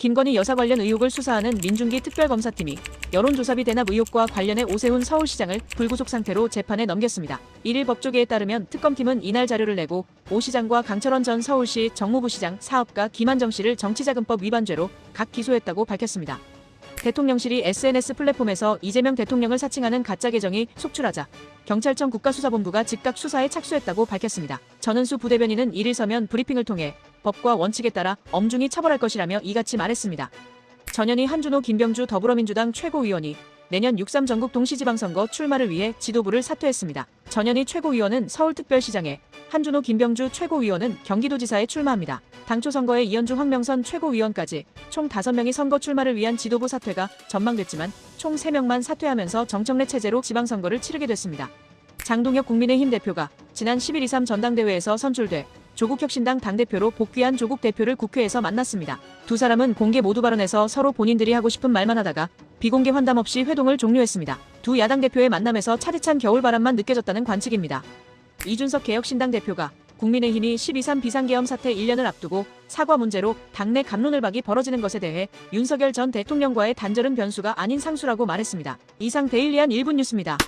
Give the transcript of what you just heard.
김건희 여사 관련 의혹을 수사하는 민중기 특별검사팀이 여론조사비 대납 의혹과 관련해 오세훈 서울시장을 불구속 상태로 재판에 넘겼습니다. 1일 법조계에 따르면 특검팀은 이날 자료를 내고 오 시장과 강철원 전 서울시 정무부시장 사업가 김한정 씨를 정치자금법 위반죄로 각 기소했다고 밝혔습니다. 대통령실이 SNS 플랫폼에서 이재명 대통령을 사칭하는 가짜 계정이 속출하자 경찰청 국가수사본부가 즉각 수사에 착수했다고 밝혔습니다. 전은수 부대변인은 1일 서면 브리핑을 통해 법과 원칙에 따라 엄중히 처벌할 것이라며 이같이 말했습니다. 전현희 한준호 김병주 더불어민주당 최고위원이 내년 6.3 전국 동시지방선거 출마를 위해 지도부를 사퇴했습니다. 전현희 최고위원은 서울특별시장에 한준호 김병주 최고위원은 경기도지사에 출마합니다. 당초 선거에 이현주 황명선 최고위원까지 총 5명이 선거 출마를 위한 지도부 사퇴가 전망됐지만 총 3명만 사퇴하면서 정청래 체제로 지방선거를 치르게 됐습니다. 장동혁 국민의힘 대표가 지난 10일 2.3 전당대회에서 선출돼 조국 혁신당 당대표로 복귀한 조국 대표를 국회에서 만났습니다. 두 사람은 공개 모두 발언에서 서로 본인들이 하고 싶은 말만 하다가 비공개 환담 없이 회동을 종료했습니다. 두 야당 대표의 만남에서 차디찬 겨울바람만 느껴졌다는 관측입니다. 이준석 개혁신당 대표가 국민의힘이 12.3 비상계엄 사태 1년을 앞두고 사과 문제로 당내 감론을박이 벌어지는 것에 대해 윤석열 전 대통령과의 단절은 변수가 아닌 상수라고 말했습니다. 이상 데일리한 1분 뉴스입니다.